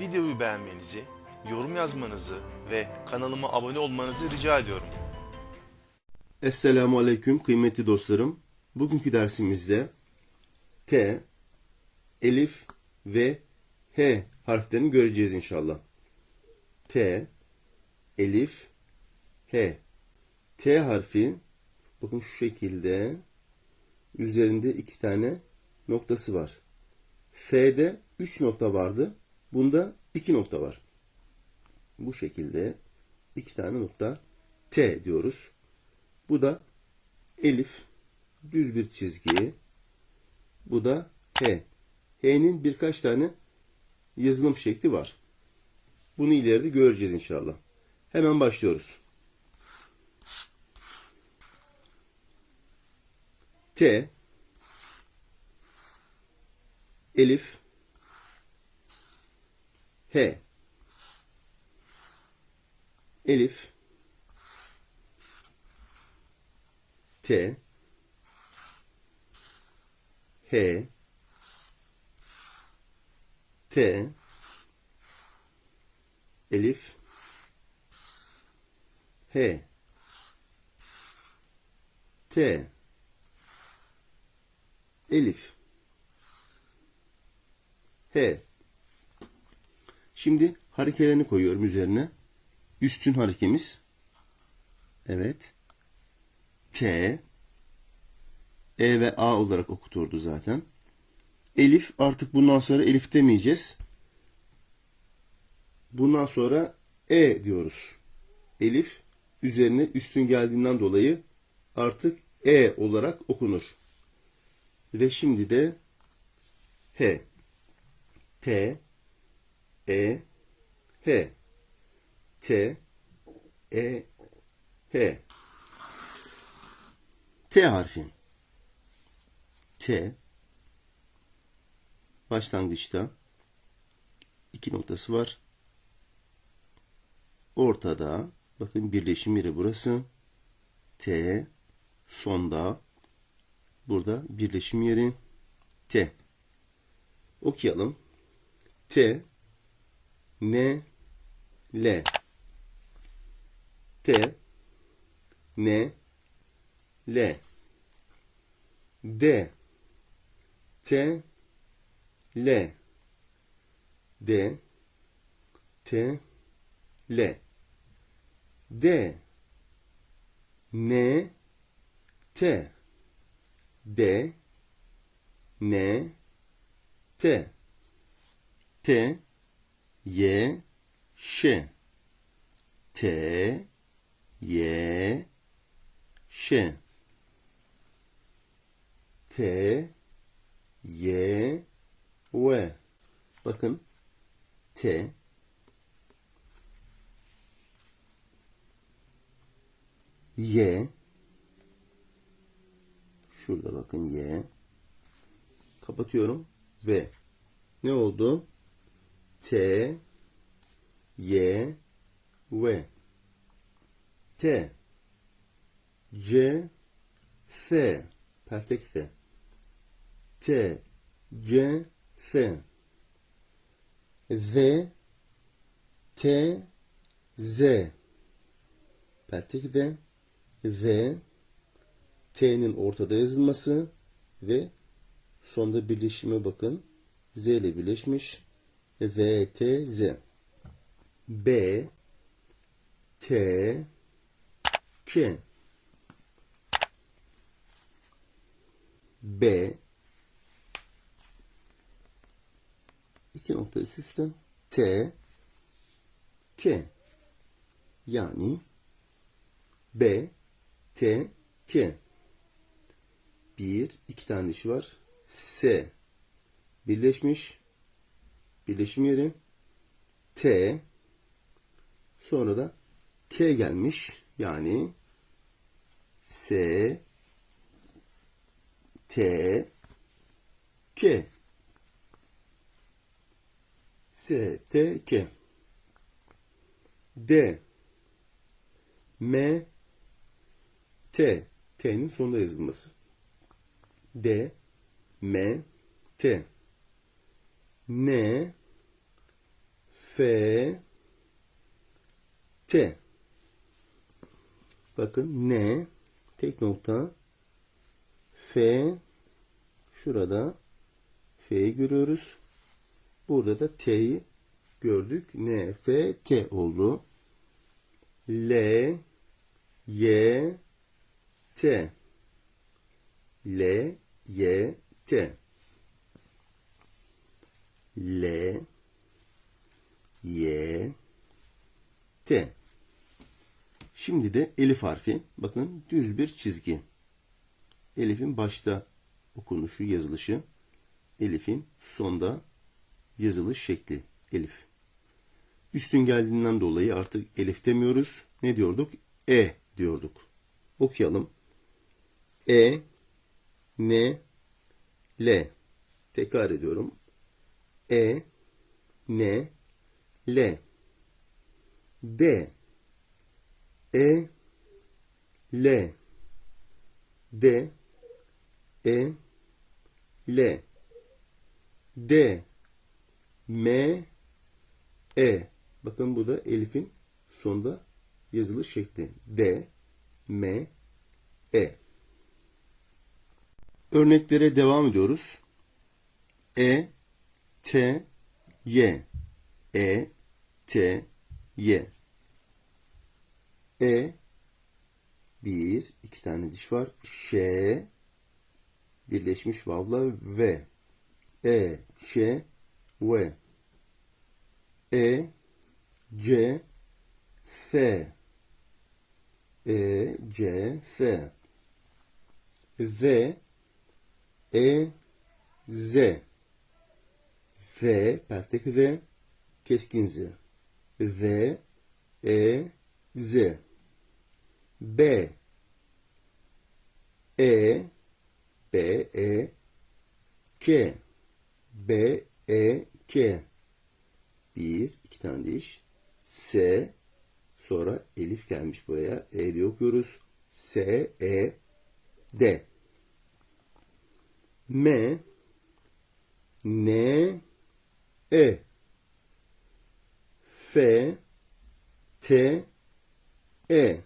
Videoyu beğenmenizi, yorum yazmanızı ve kanalıma abone olmanızı rica ediyorum. Esselamu Aleyküm kıymetli dostlarım. Bugünkü dersimizde T, Elif ve H harflerini göreceğiz inşallah. T, Elif, H. T harfi bakın şu şekilde üzerinde iki tane noktası var. F'de üç nokta vardı. Bunda iki nokta var. Bu şekilde iki tane nokta T diyoruz. Bu da elif düz bir çizgi. Bu da H. H'nin birkaç tane yazılım şekli var. Bunu ileride göreceğiz inşallah. Hemen başlıyoruz. T Elif H. Elif. T. H. T. Elif. H. T. Elif. H Şimdi harekelerini koyuyorum üzerine. Üstün harekemiz. Evet. T E ve A olarak okuturdu zaten. Elif artık bundan sonra Elif demeyeceğiz. Bundan sonra E diyoruz. Elif üzerine üstün geldiğinden dolayı artık E olarak okunur. Ve şimdi de H. T E H T E H T harfi. T başlangıçta iki noktası var. Ortada bakın birleşim yeri burası. T sonda burada birleşim yeri T. Okuyalım. T N L T N L D T L D T L D N T D N T T Y Ş T Y Ş T Y V Bakın T Y Şurada bakın Y Kapatıyorum ve. Ne oldu? T Y V. T. C S. Peltek S T C S. Z T Z. Peltek Z Z. T'nin ortada yazılması ve sonda birleşime bakın. Z ile birleşmiş. Z T Z. B T K. B iki nokta üst üste. T K. Yani B T K. Bir iki tane dişi var. S. Birleşmiş birleşim yeri. T. Sonra da K gelmiş. Yani S. T. K. S. T. K. D. M. T. T'nin sonunda yazılması. D. M. T N F T Bakın N tek nokta F şurada F'yi görüyoruz. Burada da T'yi gördük. N, F, T oldu. L, Y, T. L, Y, T. L, Y, T. Şimdi de elif harfi. Bakın düz bir çizgi. Elif'in başta okunuşu, yazılışı. Elif'in sonda yazılış şekli. Elif. Üstün geldiğinden dolayı artık elif demiyoruz. Ne diyorduk? E diyorduk. Okuyalım. E, N, L. Tekrar ediyorum. E, N, L. D, E, L. D, E, L. D, M, E. Bakın bu da Elif'in sonda yazılış şekli. D, M, E. Örneklere devam ediyoruz. E, T, Y. E, T, Y. E, bir, iki tane diş var. Ş, birleşmiş vavla V. E, Ş, V. E, C, F. E, C, F. V, E, Z. V, peltek V, keskin Z. V, E, Z. B, E, B, E, K. B, E, K. Bir, iki tane diş. S, sonra elif gelmiş buraya. E diye okuyoruz. S, E, D. M, N, E. F, T, E.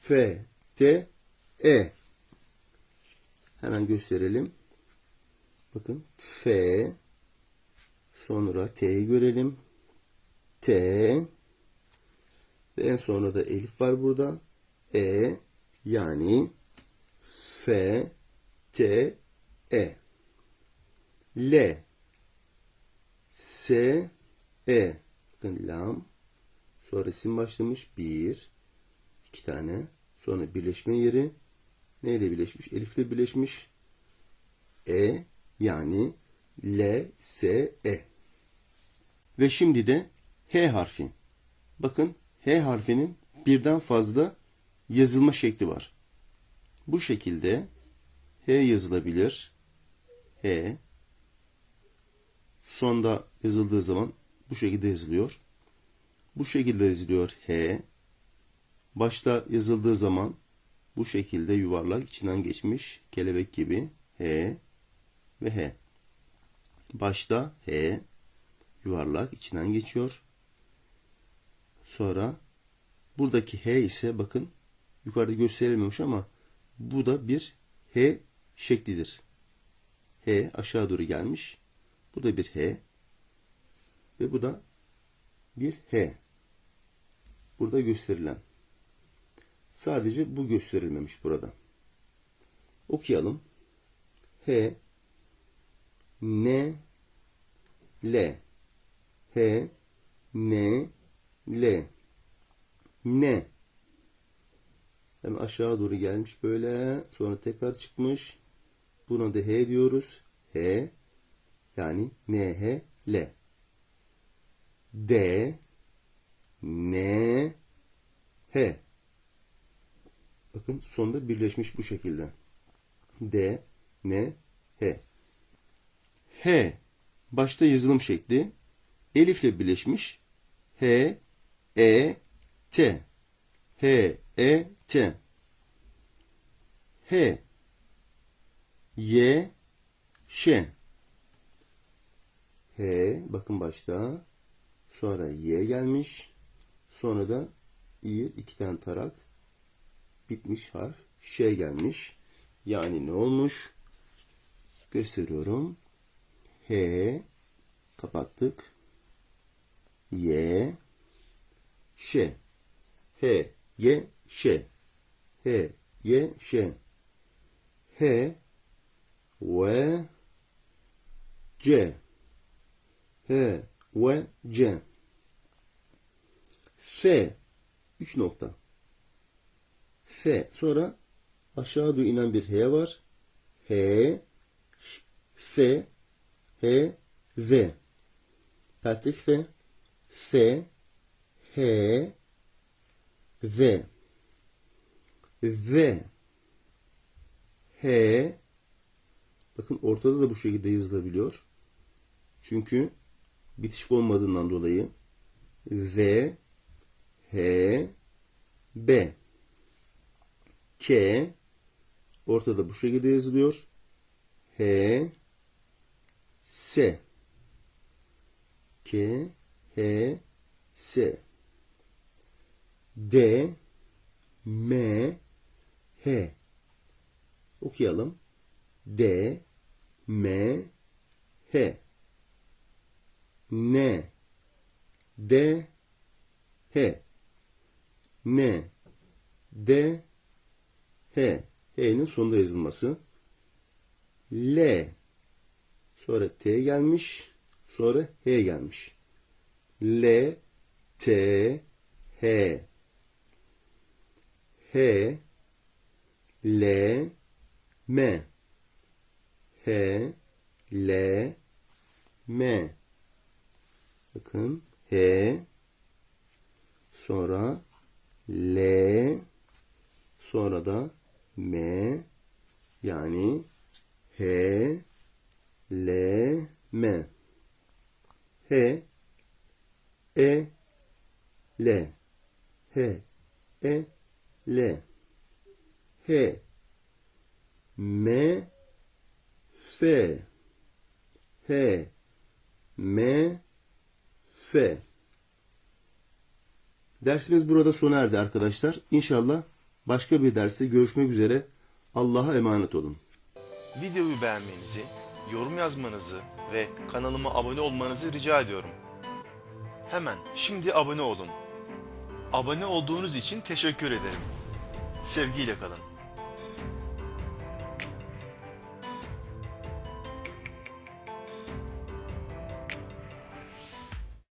F, T, E. Hemen gösterelim. Bakın F, sonra T'yi görelim. T, ve en sonra da elif var burada. E, yani F, T, E. L, S, E. Bakın lam. Sonra sim başlamış. Bir, iki tane. Sonra birleşme yeri. Neyle birleşmiş? Elifle birleşmiş. E yani L, S, E. Ve şimdi de H harfi. Bakın H harfinin birden fazla yazılma şekli var. Bu şekilde H yazılabilir. H. Sonda yazıldığı zaman bu şekilde yazılıyor. Bu şekilde yazılıyor H. Başta yazıldığı zaman bu şekilde yuvarlak içinden geçmiş kelebek gibi H ve H. Başta H yuvarlak içinden geçiyor. Sonra buradaki H ise bakın yukarıda gösterilmemiş ama bu da bir H şeklidir. H aşağı doğru gelmiş. Bu da bir H. Ve bu da bir H. Burada gösterilen. Sadece bu gösterilmemiş burada. Okuyalım. H N L H N L Ne Hem aşağı doğru gelmiş böyle. Sonra tekrar çıkmış. Buna da H diyoruz. H yani N H L D N H. Bakın sonunda birleşmiş bu şekilde. D N H. H başta yazılım şekli. Elifle birleşmiş. H E T. H E T. H Y Ş. H bakın başta Sonra Y gelmiş. Sonra da İ iki tane tarak. Bitmiş harf. Ş gelmiş. Yani ne olmuş? Gösteriyorum. H kapattık. Y Ş H Y Ş H Y Ş H V C H V C F. 3 nokta. F. Sonra aşağı doğru inen bir H var. H F H V Peltek F F H V V H. Bakın ortada da bu şekilde yazılabiliyor. Çünkü bitişik olmadığından dolayı V H B. K. Ortada bu şekilde yazılıyor. H S. K H S. D M H. Okuyalım. D M H. N D H N D H H'nin sonunda yazılması. L sonra T gelmiş. Sonra H gelmiş. L T H H L M H L M Bakın H sonra L sonra da M yani H L M. H E L. H E L. H M F. H M F Dersimiz burada sona erdi arkadaşlar. İnşallah başka bir derste görüşmek üzere. Allah'a emanet olun. Videoyu beğenmenizi, yorum yazmanızı ve kanalıma abone olmanızı rica ediyorum. Hemen şimdi abone olun. Abone olduğunuz için teşekkür ederim. Sevgiyle kalın.